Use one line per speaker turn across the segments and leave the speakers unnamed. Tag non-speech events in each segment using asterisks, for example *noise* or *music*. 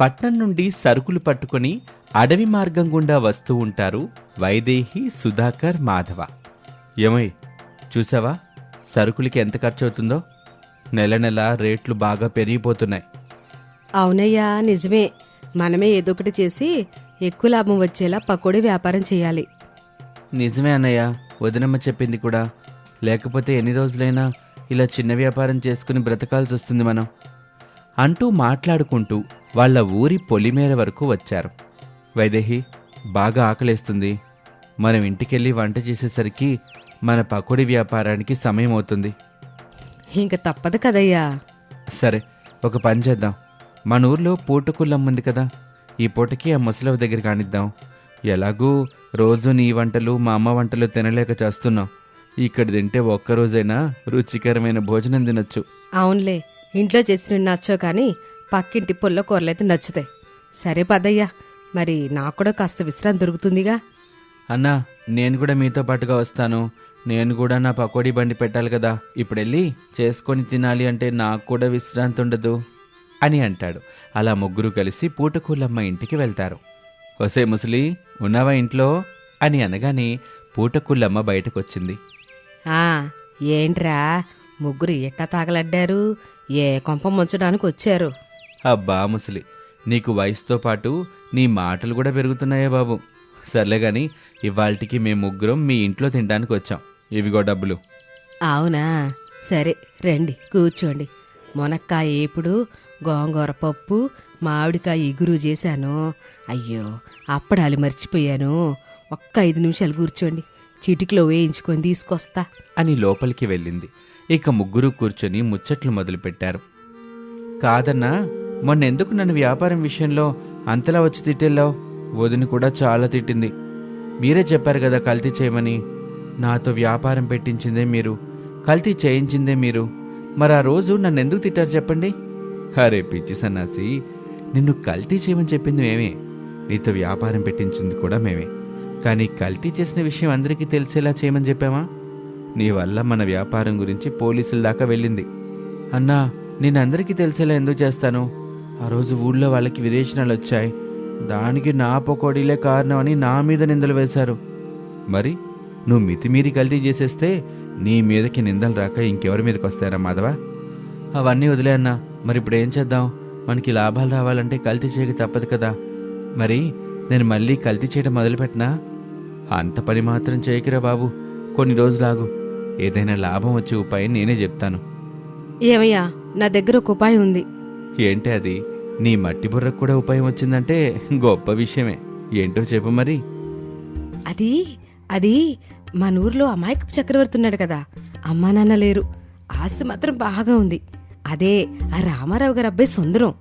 పట్నం నుండి సరుకులు పట్టుకొని అడవి మార్గం గుండా వస్తూ ఉంటారు వైదేహి సుధాకర్ మాధవ. ఏమై చూసావా? సరుకులకి ఎంత ఖర్చు అవుతుందో నెల నెల రేట్లు బాగా పెరిగిపోతున్నాయి.
అవునయ్యా నిజమే. మనమే ఏదో ఒకటి చేసి ఎక్కువ లాభం వచ్చేలా పకోడీ వ్యాపారం చేయాలి.
నిజమే అన్నయ్య వదినమ్మ చెప్పింది కూడా. లేకపోతే ఎన్ని రోజులైనా ఇలా చిన్న వ్యాపారం చేసుకుని బ్రతకాల్సి వస్తుంది మనం. అంటూ మాట్లాడుకుంటూ వాళ్ళ ఊరి పొలిమేర వరకు వచ్చారు. వైదేహి బాగా ఆకలేస్తుంది. మనం ఇంటికెళ్ళి వంట చేసేసరికి మన పకోడీ వ్యాపారానికి సమయం అవుతుంది.
ఇంక తప్పదు కదయ్యా.
సరే ఒక పని చేద్దాం. మన ఊర్లో పూటకుళ్ళమ్మ ఉంది కదా ఈ పూటకి ఆ ముసలవ దగ్గర కానిద్దాం. ఎలాగూ రోజు నీ వంటలు మా అమ్మ వంటలు తినలేక చేస్తున్నాం. ఇక్కడ తింటే ఒక్కరోజైనా రుచికరమైన భోజనం తినొచ్చు.
అవునులే ఇంట్లో చేసిన నచ్చో కానీ పక్కింటి పొల్ల కూరలైతే నచ్చుతాయి. సరే పదయ్యా మరి నాకు కూడా కాస్త విశ్రాంతి దొరుకుతుందిగా.
అన్నా నేను కూడా మీతో పాటుగా వస్తాను. నేను కూడా నా పకోడీ బండి పెట్టాలి కదా. ఇప్పుడు వెళ్ళి చేసుకొని తినాలి అంటే నాకు కూడా విశ్రాంతి ఉండదు అని అంటాడు. అలా ముగ్గురు కలిసి పూటకూలమ్మ ఇంటికి వెళ్తారు. ఒసే ముసలి ఉన్నావా ఇంట్లో? అని అనగానే పూటకూలమ్మ బయటకొచ్చింది.
ఆ ఏంట్రా ముగ్గురు ఎట్టా తాగలడ్డారు? ఏ కొంప ముంచడానికి వచ్చారు.
అబ్బా ముసలి నీకు వయసుతో పాటు నీ మాటలు కూడా పెరుగుతున్నాయా బాబు. సర్లే గాని ఇవాళకి మేము ముగ్గురం మీ ఇంట్లో తినడానికి వచ్చాం. ఇవిగో డబ్బులు.
అవునా? సరే రండి కూర్చోండి. మునక్కాయ ఏపుడు గోంగూర పప్పు మామిడికాయ ఇగురు చేశాను. అయ్యో అప్పడాలు మర్చిపోయాను. ఒక్క ఐదు నిమిషాలు కూర్చోండి. చిటికలో వేయించుకొని తీసుకొస్తా.
అని లోపలికి వెళ్ళింది. ఇక ముగ్గురు కూర్చొని ముచ్చట్లు మొదలుపెట్టారు. కాదన్నా మొన్నెందుకు నన్ను వ్యాపారం విషయంలో అంతలా వచ్చి తిట్టెళ్ళావు? వదిన కూడా చాలా తిట్టింది. మీరే చెప్పారు కదా కల్తీ చేయమని. నాతో వ్యాపారం పెట్టించిందే మీరు. కల్తీ చేయించిందే మీరు. మరి ఆ రోజు నన్ను ఎందుకు తిట్టారు చెప్పండి? అరే పిచ్చి సన్నాసి నిన్ను కల్తీ చేయమని చెప్పింది మేమే. నీతో వ్యాపారం పెట్టించింది కూడా మేమే. కానీ కల్తీ చేసిన విషయం అందరికీ తెలిసేలా చేయమని చెప్పామా? నీ వల్ల మన వ్యాపారం గురించి పోలీసుల దాకా వెళ్ళింది. అన్నా నేను అందరికీ తెలిసేలా ఎందుకు చేస్తాను? ఆ రోజు ఊళ్ళో వాళ్ళకి విరేచనాలు వచ్చాయి. దానికి నా పకోడీలే కారణం అని నా మీద నిందలు వేశారు. మరి నువ్వు మితిమీరి కల్తీ చేసేస్తే నీ మీదకి నిందలు రాక ఇంకెవరి మీదకి వస్తారా మాధవ? అవన్నీ వదిలే అన్నా. మరి ఇప్పుడు ఏం చేద్దాం? మనకి లాభాలు రావాలంటే కల్తీ చేయక తప్పదు కదా. మరి నేను మళ్ళీ కల్తీ చేయడం మొదలుపెట్టినా? అంత పని మాత్రం చేయకురా బాబు. కొన్ని రోజులాగు. ఏదైనా లాభం వచ్చే ఉపాయం నేనే చెప్తాను.
ఏమయ్యా నా దగ్గర ఒక ఉపాయం ఉంది.
ఏంటి అది? నీ మట్టి బుర్రకు కూడా ఉపాయం వచ్చిందంటే గొప్ప విషయమే. ఏంటో చెప్పు మరి.
అది అది మన ఊర్లో అమాయకపు చక్రవర్తి ఉన్నాడు కదా. అమ్మా నాన్న లేరు. ఆస్తి మాత్రం బాగా ఉంది. అదే ఆ రామారావు గారి అబ్బాయి సుందరం.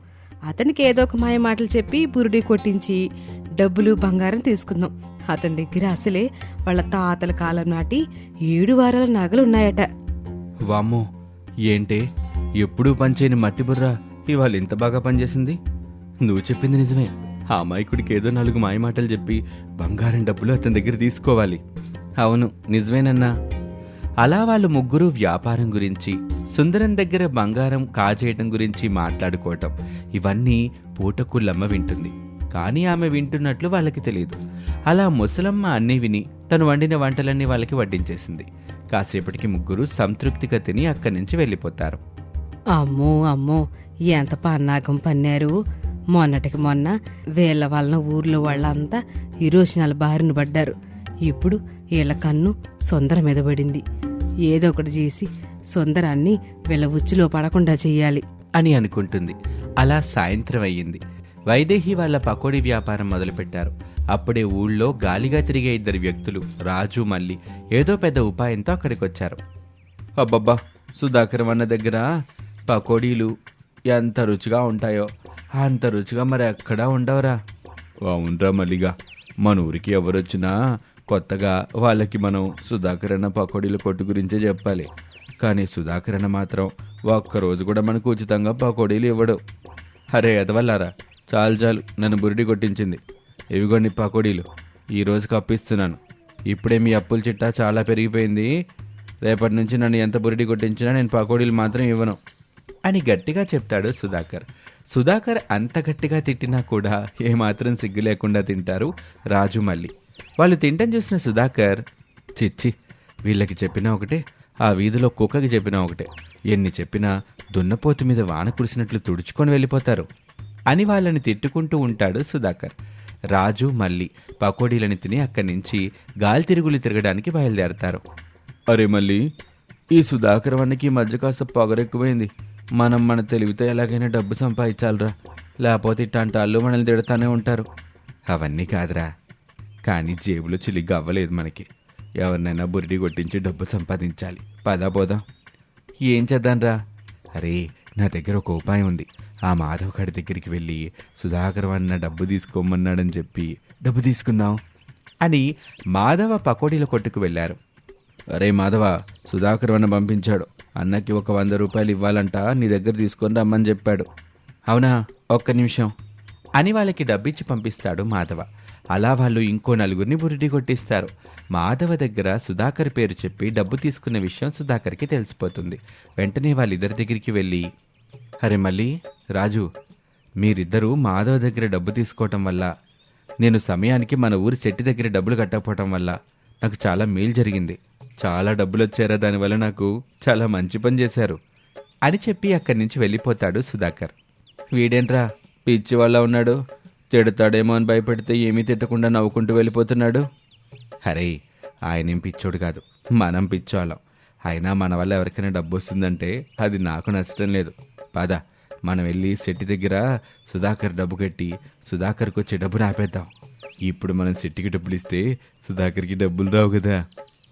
అతనికి ఏదో ఒక మాయ మాటలు చెప్పి బురుడి కొట్టించి డబ్బులు బంగారం తీసుకుందాం. అతని దగ్గర అసలే వాళ్ళ తాతల కాలం నాటి ఏడు వారాల నగలు ఉన్నాయట.
వామ్మో ఏంటే? ఎప్పుడూ పనిచేయని మట్టి బుర్ర? ఇవాళ ఇంత బాగా పనిచేసింది? నువ్వు చెప్పింది నిజమే. ఆ అమాయకుడికి ఏదో నాలుగు మాయమాటలు చెప్పి బంగారం డబ్బులు అతని దగ్గర తీసుకోవాలి. అవును నిజమేనన్నా. అలా వాళ్ళు ముగ్గురు వ్యాపారం గురించి సుందరం దగ్గర బంగారం కాజేయటం గురించి మాట్లాడుకోవటం ఇవన్నీ పూటకుళ్ళమ్మ వింటుంది. కానీ ఆమె వింటున్నట్లు వాళ్ళకి తెలియదు. అలా ముసలమ్మ అన్నీ విని తను వండిన వంటలన్నీ వాళ్ళకి వడ్డించేసింది. కాసేపటికి ముగ్గురు సంతృప్తిగా తిని అక్కడి నుంచి వెళ్ళిపోతారు.
అమ్మో అమ్మో ఎంత పన్నాగం పన్నారు. మొన్నటికి మొన్న వీళ్ళ వలన ఊర్లో వాళ్ళంతా ఇరోషనాల బారిన పడ్డారు. ఇప్పుడు వీళ్ళ కన్ను సొందర మీద పడింది. ఏదో ఒకటి చేసి సొందరాన్ని వీళ్ళ ఉచ్చులో పడకుండా చెయ్యాలి
అని అనుకుంటుంది. అలా సాయంత్రం అయ్యింది. వైదేహి వాళ్ళ పకోడీ వ్యాపారం మొదలుపెట్టారు. అప్పుడే ఊళ్ళో గాలిగా తిరిగే ఇద్దరు వ్యక్తులు రాజు మళ్ళీ ఏదో పెద్ద ఉపాయంతో అక్కడికి వచ్చారు అబ్బబ్బా సుధాకర్ అన్న దగ్గర పకోడీలు ఎంత రుచిగా ఉంటాయో అంత రుచిగా మరి ఎక్కడా ఉండవురా. అవునరా మల్లిగా. మన ఊరికి ఎవరొచ్చినా కొత్తగా వాళ్ళకి మనం సుధాకరణ పకోడీల కొట్టు గురించే చెప్పాలి. కానీ సుధాకరణ మాత్రం ఒక్కరోజు కూడా మనకు ఉచితంగా పకోడీలు ఇవ్వడు. అరే ఎదవల్లారా చాలు చాలు నన్ను బురిడి కొట్టించింది. ఇవిగోండి పకోడీలు ఈరోజు కప్పిస్తున్నాను. ఇప్పుడే మీ అప్పుల చిట్టా చాలా పెరిగిపోయింది. రేపటి నుంచి నన్ను ఎంత బురిడి కొట్టించినా నేను పకోడీలు మాత్రం ఇవ్వను. అని గట్టిగా చెప్తాడు సుధాకర్. సుధాకర్ అంత గట్టిగా తిట్టినా కూడా ఏమాత్రం సిగ్గు లేకుండా తింటారు రాజు మళ్ళీ. వాళ్ళు తింటం చూసిన సుధాకర్ చిచ్చి వీళ్ళకి చెప్పినా ఒకటే ఆ వీధిలో కుక్కకి చెప్పినా ఒకటే. ఎన్ని చెప్పినా దున్నపోతు మీద వాన కురిసినట్లు తుడుచుకొని వెళ్ళిపోతారు అని వాళ్ళని తిట్టుకుంటూ ఉంటాడు సుధాకర్. రాజు మళ్ళీ పకోడీలని తిని అక్కడి నుంచి గాలి తిరుగులు తిరగడానికి బయలుదేరతారు. అరే మళ్ళీ ఈ సుధాకర్ వానికి ఈ మధ్య కాస్త పొగరెక్కువైంది. మనం మన తెలివితో ఎలాగైనా డబ్బు సంపాదించాలిరా. లేకపోతే ఇట్లాంటి వాళ్ళు మనల్ని తిడతానే ఉంటారు. అవన్నీ కాదురా. కానీ జేబులో చిలిగ్గా అవ్వలేదు మనకి. ఎవరినైనా బురిడి కొట్టించి డబ్బు సంపాదించాలి. పదా పోదాం. ఏం చేద్దాంరా? అరే నా దగ్గర ఒక ఉపాయం ఉంది. ఆ మాధవ్ గారి దగ్గరికి వెళ్ళి సుధాకర్ అన్న డబ్బు తీసుకోమన్నాడని చెప్పి డబ్బు తీసుకుందాం. అని మాధవ పకోడీల కొట్టుకు వెళ్ళారు. అరే మాధవ సుధాకర్ అన్న పంపించాడు. అన్నకి ఒక వంద రూపాయలు ఇవ్వాలంట నీ దగ్గర తీసుకొని రమ్మని చెప్పాడు. అవునా? ఒక్క నిమిషం. అని వాళ్ళకి డబ్బిచ్చి పంపిస్తాడు మాధవ. అలా వాళ్ళు ఇంకో నలుగురిని బురిడి కొట్టిస్తారు. మాధవ దగ్గర సుధాకర్ పేరు చెప్పి డబ్బు తీసుకున్న విషయం సుధాకర్కి తెలిసిపోతుంది. వెంటనే వాళ్ళిద్దరి దగ్గరికి వెళ్ళి అరే మళ్ళీ రాజు మీరిద్దరూ మాధవ దగ్గర డబ్బు తీసుకోవటం వల్ల నేను సమయానికి మన ఊరి చెట్టు దగ్గర డబ్బులు కట్టకపోవటం వల్ల నాకు చాలా మేలు జరిగింది. చాలా డబ్బులు వచ్చారా దానివల్ల నాకు చాలా మంచి పని చేశారు. అని చెప్పి అక్కడి నుంచి వెళ్ళిపోతాడు సుధాకర్. వీడేంట్రా పిచ్చి వల్ల ఉన్నాడు. తిడతాడేమో అని భయపడితే ఏమీ తిట్టకుండా నవ్వుకుంటూ వెళ్ళిపోతున్నాడు. అరే ఆయనేం పిచ్చోడు కాదు. మనం పిచ్చోళ్ళం. అయినా మన వల్ల ఎవరికైనా డబ్బు వస్తుందంటే అది నాకు నచ్చడం లేదు. పద మనం వెళ్ళి సెట్టి దగ్గర సుధాకర్ డబ్బు కట్టి సుధాకర్కి వచ్చే డబ్బు నాపేద్దాం ఇప్పుడు మనం శెట్టికి డబ్బులు ఇస్తే సుధాకర్కి డబ్బులు రావు కదా.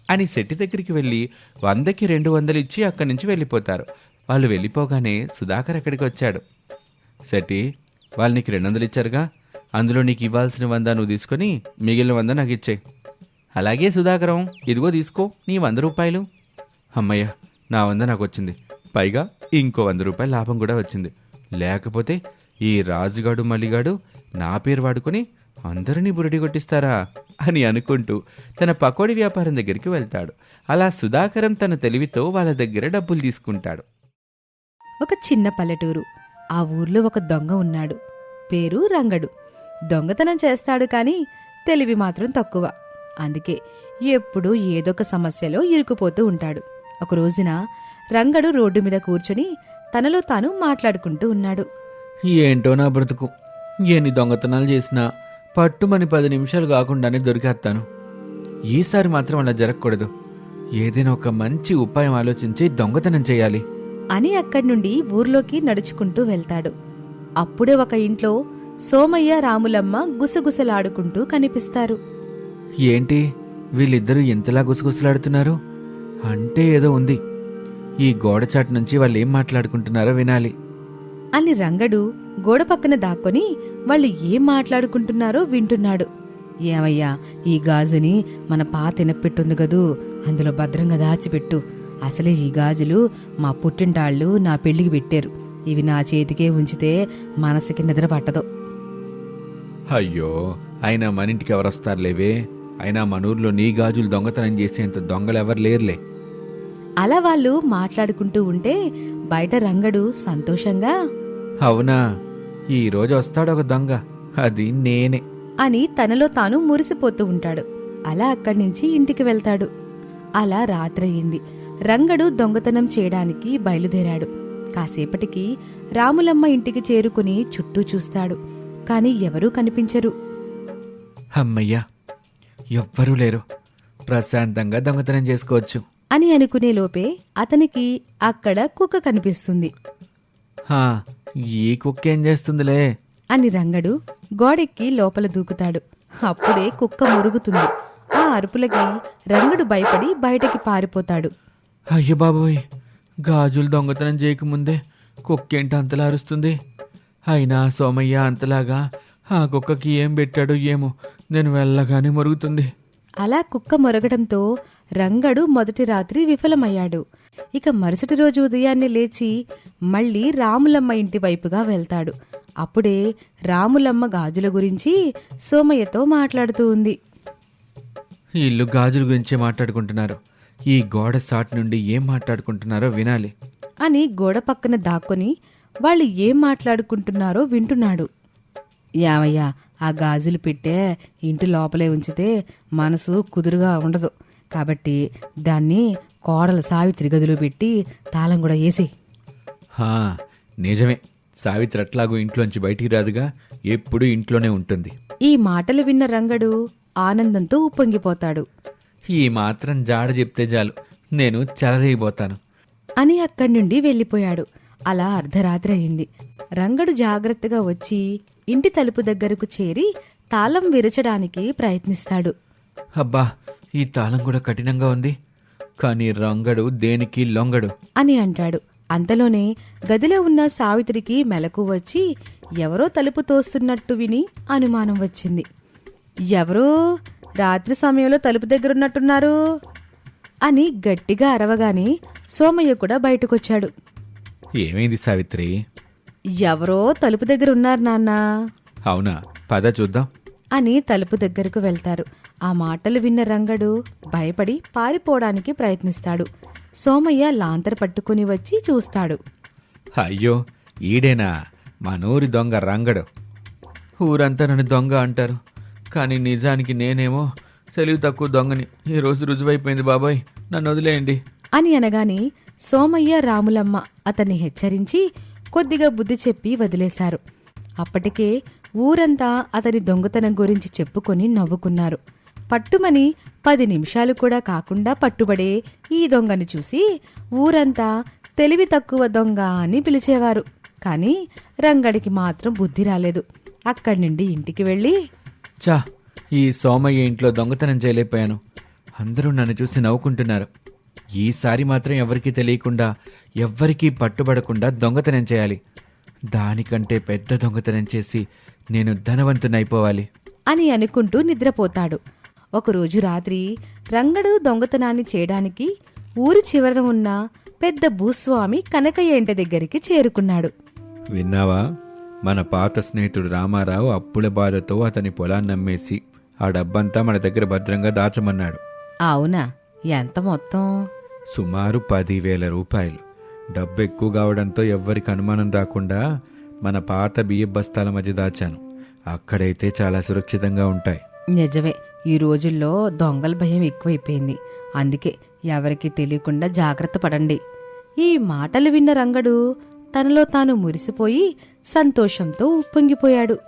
అని సెట్టి దగ్గరికి వెళ్ళి వందకి రెండు వందలు ఇచ్చి అక్కడి నుంచి వెళ్ళిపోతారు. వాళ్ళు వెళ్ళిపోగానే సుధాకర్ అక్కడికి వచ్చాడు. సెట్టి వాళ్ళు నీకు రెండు వందలు ఇచ్చారుగా. అందులో నీకు ఇవ్వాల్సిన వంద నువ్వు తీసుకొని మిగిలిన వంద నాకు ఇచ్చే అలాగే సుధాకరం ఇదిగో తీసుకో నీ వంద రూపాయలు. అమ్మయ్య నా వంద నాకు వచ్చింది. పైగా ఇంకో వంద రూపాయల లాభం కూడా వచ్చింది. లేకపోతే ఈ రాజుగాడు మల్లిగాడు నా పేరు వాడుకొని అందరినీ బురిడి కొట్టిస్తారా అని అనుకుంటూ తన పకోడీ వ్యాపారం దగ్గరికి వెళ్తాడు. అలా సుధాకరం తన తెలివితో వాళ్ళ దగ్గర డబ్బులు తీసుకుంటాడు.
ఒక చిన్న పల్లెటూరు. ఆ ఊర్లో ఒక దొంగ ఉన్నాడు. పేరు రంగడు. దొంగతనం చేస్తాడు కాని తెలివి మాత్రం తక్కువ. అందుకే ఎప్పుడూ ఏదొక సమస్యలో ఇరుకుపోతూ ఉంటాడు. ఒక రోజున రంగడు రోడ్డు మీద కూర్చొని తనలో తాను మాట్లాడుకుంటూ ఉన్నాడు.
ఏంటో నా బ్రతుకు. ఎన్ని దొంగతనాలు చేసినా పట్టుమని పది నిమిషాలు కాకుండానే దొరికేస్తాను. ఈసారి మాత్రం అలా జరగకూడదు. ఏదైనా ఒక మంచి ఉపాయం ఆలోచించి దొంగతనం చేయాలి.
అని అక్కడి నుండి ఊర్లోకి నడుచుకుంటూ వెళ్తాడు. అప్పుడే ఒక ఇంట్లో సోమయ్య రాములమ్మ గుసగుసలాడుకుంటూ కనిపిస్తారు.
ఏంటి? వీళ్ళిద్దరూ ఎంతలా గుసగుసలాడుతున్నారు? అంటే ఏదో ఉంది. ఈ గోడచాటు నుంచి వాళ్ళు ఏం మాట్లాడుకుంటున్నారో వినాలి.
అని రంగడు గోడ పక్కన దాక్కొని వాళ్ళు ఏం మాట్లాడుకుంటున్నారో వింటున్నాడు. ఏమయ్యా ఈ గాజుని మన పాత ఇనపెట్టుంది గదూ అందులో భద్రంగా దాచిపెట్టు. అసలే ఈ గాజులు మా పుట్టింటాళ్ళు నా పెళ్ళికి పెట్టారు. ఇవి నా చేతికే ఉంచితే మనసుకి నిద్ర పట్టదు.
అయ్యో అయినా మన ఇంటికి ఎవరొస్తారులేవే అయినా మన ఊర్లో నీ గాజులు దొంగతనం చేసేంత దొంగలు ఎవరు లేరులే.
అలా వాళ్ళు మాట్లాడుకుంటూ ఉంటే బయట రంగడు సంతోషంగా
అవునా ఈ రోజు వస్తాడు ఒక దొంగ. అది నేనే.
అని తనలో తాను మురిసిపోతూ ఉంటాడు. అలా అక్కడి నుంచి ఇంటికి వెళ్తాడు. అలా రాత్రయింది. రంగడు దొంగతనం చేయడానికి బయలుదేరాడు. కాసేపటికి రాములమ్మ ఇంటికి చేరుకుని చుట్టూ చూస్తాడు. కాని ఎవరూ కనిపించరు.
అమ్మయ్యా ఎవ్వరూ లేరు. ప్రశాంతంగా దొంగతనం చేసుకోవచ్చు.
అని అనుకునే లోపే అతనికి అక్కడ కుక్క కనిపిస్తుంది.
హా, ఈ కుక్క ఏం చేస్తుందిలే?
అని రంగడు గోడెక్కి లోపల దూకుతాడు. అప్పుడే కుక్క మురుగుతుంది. ఆ అరుపులకి రంగడు భయపడి బయటకి పారిపోతాడు.
అయ్యో బాబోయ్ గాజులు దొంగతనం చేయకముందే కుక్కేంటి అంతలా అరుస్తుంది? అయినా సోమయ్య అంతలాగా ఆ కుక్కకి ఏం పెట్టాడో ఏమో నేను వెళ్ళగానే మరుగుతుంది.
అలా కుక్క మొరగడంతో రంగడు మొదటి రాత్రి విఫలమయ్యాడు. ఇక మరుసటి రోజు ఉదయాన్నే లేచి మళ్ళీ రాములమ్మ ఇంటి వైపుగా వెళ్తాడు. అప్పుడే రాములమ్మ గాజుల గురించి సోమయ్యతో మాట్లాడుతూ ఉంది.
ఇల్లు గాజుల గురించే మాట్లాడుకుంటున్నారు. ఈ గోడ సాట్ నుండి ఏం మాట్లాడుకుంటున్నారో వినాలి.
అని గోడ పక్కన దాక్కొని వాళ్ళు ఏం మాట్లాడుకుంటున్నారో వింటున్నాడు. యావయ్యా ఆ గాజులు పెట్టే ఇంటి లోపలే ఉంచితే మనసు కుదురుగా ఉండదు. కాబట్టి దాన్ని కోడల సావిత్రి గదిలో పెట్టి తాళం కూడా వేసి
హా నిజమే. సావిత్రి అట్లాగూ ఇంట్లోంచి బయటికి రాదుగా ఎప్పుడూ ఇంట్లోనే ఉంటుంది.
ఈ మాటలు విన్న రంగడు ఆనందంతో ఉప్పొంగిపోతాడు.
ఈ మాత్రం జాడ చెప్తే చాలు. నేను చెలరేగిపోతాను.
అని అక్కడి నుండి వెళ్ళిపోయాడు. అలా అర్ధరాత్రి అయింది. రంగడు జాగ్రత్తగా వచ్చి ఇంటి తలుపు దగ్గరకు చేరి తాళం విరచడానికి ప్రయత్నిస్తాడు.
అబ్బా ఈ తాళం కూడా కఠినంగా ఉంది. కానీ రంగడు దేనికి లొంగడు?
అని అంటాడు. అంతలోనే గదిలో ఉన్న సావిత్రికి మెలకు వచ్చి ఎవరో తలుపు తోస్తున్నట్టు విని అనుమానం వచ్చింది. ఎవరో రాత్రి సమయంలో తలుపు దగ్గరున్నట్టున్నారు? అని గట్టిగా అరవగానే సోమయ్య కూడా బయటకొచ్చాడు.
ఏమైంది సావిత్రి?
ఎవరో తలుపు దగ్గర ఉన్నారు నాన్నా.
అవునా పద చూద్దాం.
అని తలుపు దగ్గరకు వెళ్తారు. ఆ మాటలు విన్న రంగడు భయపడి పారిపోవడానికి ప్రయత్నిస్తాడు. సోమయ్య లాంతర్ పట్టుకుని వచ్చి చూస్తాడు.
అయ్యో ఈడేనా? మా నూరి దొంగ రంగడు. ఊరంతా నన్ను దొంగ అంటారు. కానీ నిజానికి నేనేమో తెలివి తక్కువ దొంగని. ఈ రోజు రుజువైపోయింది బాబాయ్. నన్ను వదిలేయండి.
అని అనగానే సోమయ్య రాములమ్మ అతన్ని హెచ్చరించి కొద్దిగా బుద్ధి చెప్పి వదిలేశారు. అప్పటికే ఊరంతా అతని దొంగతనం గురించి చెప్పుకొని నవ్వుకున్నారు. పట్టుమని పది నిమిషాలు కూడా కాకుండా పట్టుబడే ఈ దొంగను చూసి ఊరంతా తెలివి తక్కువ దొంగ అని పిలిచేవారు. కానీ రంగడికి మాత్రం బుద్ధి రాలేదు. అక్కడి నుండి ఇంటికి వెళ్ళి
చా ఈ సోమయ్య ఇంట్లో దొంగతనం చేయలేకపోయాను. అందరూ నన్ను చూసి నవ్వుకుంటున్నారు. ఈసారి మాత్రం ఎవరికీ తెలియకుండా ఎవ్వరికీ పట్టుబడకుండా దొంగతనం చేయాలి. దానికంటే పెద్ద దొంగతనం చేసి నేను ధనవంతునైపోవాలి.
అని అనుకుంటూ నిద్రపోతాడు. ఒకరోజు రాత్రి రంగడు దొంగతనాన్ని చేయడానికి ఊరి చివరన ఉన్న పెద్ద భూస్వామి కనకయ్య ఇంటి దగ్గరికి చేరుకున్నాడు.
విన్నావా? మన పాత స్నేహితుడు రామారావు అప్పుల బాధతో అతని పొలాన్ని అమ్మేసి ఆ డబ్బంతా మన దగ్గర భద్రంగా దాచమన్నాడు.
అవునా? ఎంత మొత్తం?
సుమారు పదివేల రూపాయలు. డబ్బు ఎక్కువ కావడంతో ఎవ్వరికి అనుమానం రాకుండా మన పాత బియ్య బస్తాల మధ్య దాచాను. అక్కడైతే చాలా సురక్షితంగా ఉంటాయి.
నిజమే ఈ రోజుల్లో దొంగల భయం ఎక్కువైపోయింది. అందుకే ఎవరికి తెలియకుండా జాగ్రత్త పడండి. ఈ మాటలు విన్న రంగడు తనలో తాను మురిసిపోయి సంతోషంతో ఉప్పొంగిపోయాడు.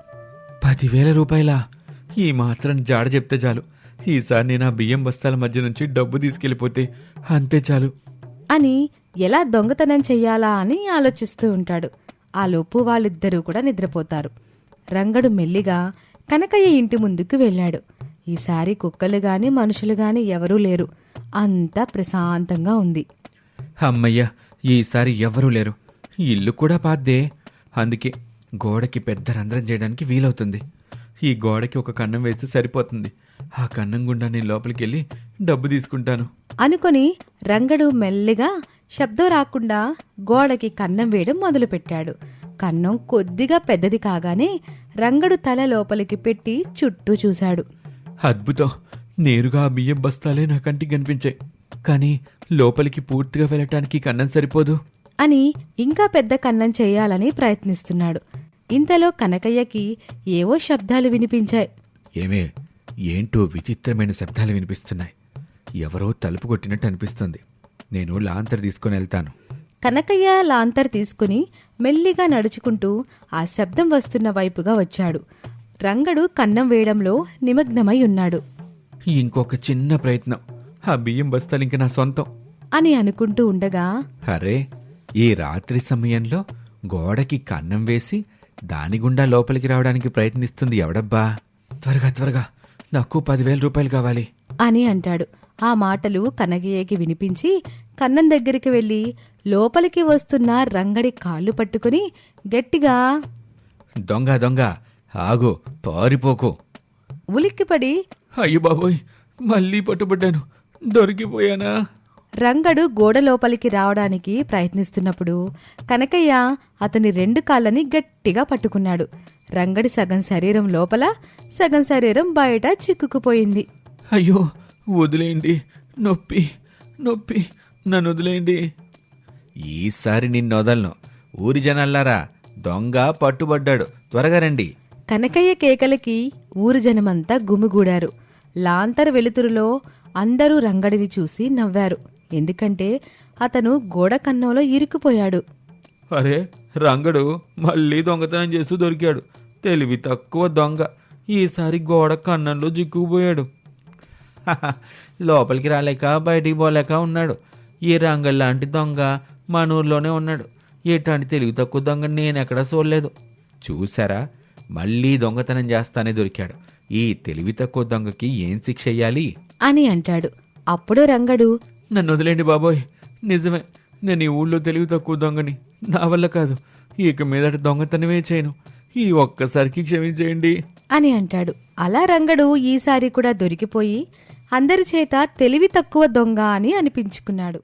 పదివేల రూపాయలా? ఈ మాత్రం జాడ చెప్తే చాలు. ఈసారి నేను ఆ బియ్యం బస్తాల మధ్య నుంచి డబ్బు తీసుకెళ్ళిపోతే అంతే చాలు.
అని ఎలా దొంగతనం చెయ్యాలా అని ఆలోచిస్తూ ఉంటాడు. ఆ లోపు వాళ్ళిద్దరూ కూడా నిద్రపోతారు. రంగడు మెల్లిగా కనకయ్య ఇంటి ముందుకు వెళ్ళాడు. ఈసారి కుక్కలు గాని మనుషులు గాని ఎవరూ లేరు. అంతా ప్రశాంతంగా ఉంది.
అమ్మయ్య ఈసారి ఎవరూ లేరు. ఇల్లు కూడా పాద్దే అందుకే గోడకి పెద్ద రంధ్రం చేయడానికి వీలవుతుంది. ఈ గోడకి ఒక కన్నం వేస్తే సరిపోతుంది. ఆ కన్నం గుండా నేను లోపలికి వెళ్ళి డబ్బు తీసుకుంటాను.
అనుకొని రంగడు మెల్లిగా శబ్దం రాకుండా గోడకి కన్నం వేయడం మొదలుపెట్టాడు. కన్నం కొద్దిగా పెద్దది కాగానే రంగడు తల లోపలికి పెట్టి చుట్టూ చూశాడు.
అద్భుతం. నేరుగా ఆ బియ్యం బస్తాలే నా కంటికి కనిపించాయి. కానీ లోపలికి పూర్తిగా వెళ్ళటానికి కన్నం సరిపోదు.
అని ఇంకా పెద్ద కన్నం చేయాలని ప్రయత్నిస్తున్నాడు. ఇంతలో కనకయ్యకి ఏవో శబ్దాలు వినిపించాయి.
ఏమే ఏంటో విచిత్రమైన శబ్దాలు వినిపిస్తున్నాయి. ఎవరో తలుపు కొట్టినట్టు అనిపిస్తుంది. నేను లాంతర్ తీసుకొని వెళ్తాను.
కనకయ్య లాంతర్ తీసుకుని మెల్లిగా నడుచుకుంటూ ఆ శబ్దం వస్తున్న వైపుగా వచ్చాడు. రంగడు కన్నం వేయడంలో నిమగ్నమై ఉన్నాడు.
ఇంకొక చిన్న ప్రయత్నం. ఆ బియ్యం బస్తాలు ఇంక నా సొంతం.
అని అనుకుంటూ ఉండగా
అరే ఈ రాత్రి సమయంలో గోడకి కన్నం వేసి దాని గుండా లోపలికి రావడానికి ప్రయత్నిస్తుంది ఎవడబ్బా? త్వరగా త్వరగా నాకు పదివేల రూపాయలు కావాలి.
అని అంటాడు. ఆ మాటలు కనగయ్యకి వినిపించి కన్నం దగ్గరికి వెళ్ళి లోపలికి వస్తున్న రంగడి కాళ్ళు పట్టుకుని గట్టిగా
దొంగ దొంగ ఆగు పారిపోకు.
ఉలిక్కిపడి
అయ్యో బాబోయ్ మళ్ళీ పట్టుబడ్డాను దొరికిపోయానా?
రంగడు గోడ లోపలికి రావడానికి ప్రయత్నిస్తున్నప్పుడు కనకయ్య అతని రెండు కాళ్ళని గట్టిగా పట్టుకున్నాడు. రంగడి సగం శరీరం లోపల సగం శరీరం బయట చిక్కుకుపోయింది.
అయ్యో వదిలేయండి నొప్పి నొప్పి. నన్ను వదిలేయండి. ఈసారి నిన్ను వదలను. ఊరి జనల్లారా దొంగ పట్టుబడ్డాడు. త్వరగా రండి.
కనకయ్య కేకలకి ఊరు జనమంతా గుమిగూడారు. లాంతర వెలుతురులో అందరూ రంగడిని చూసి నవ్వారు. ఎందుకంటే అతను గోడ కన్నంలో ఇరుక్కుపోయాడు.
అరే రంగడు మళ్ళీ దొంగతనం చేస్తూ దొరికాడు. తెలివి తక్కువ దొంగ. ఈసారి గోడ కన్నంలో చిక్కుకుపోయాడు. హహ, *laughs* లోపలికి రాలేక బయటికి పోలేక ఉన్నాడు. ఈ రంగల్ లాంటి దొంగ మన ఊర్లోనే ఉన్నాడు. ఎట్లాంటి తెలివి తక్కువ దొంగ నేను ఎక్కడా చూడలేదు. చూసారా మళ్ళీ దొంగతనం చేస్తానే దొరికాడు. ఈ తెలివి తక్కువ దొంగకి ఏం శిక్ష అయ్యాలి
అని అంటాడు. అప్పుడు రంగడు
నన్ను వదిలేండి బాబోయ్. నిజమే నేను ఈ ఊళ్ళో తెలివి తక్కువ దొంగని. నా వల్ల కాదు. ఇక మీదట దొంగతనమే చేయను. ఈ ఒక్కసారికి క్షమించేయండి.
అని అంటాడు. అలా రంగడు ఈసారి కూడా దొరికిపోయి అందరి చేత తెలివి తక్కువ దొంగ అని అనిపించుకున్నాడు.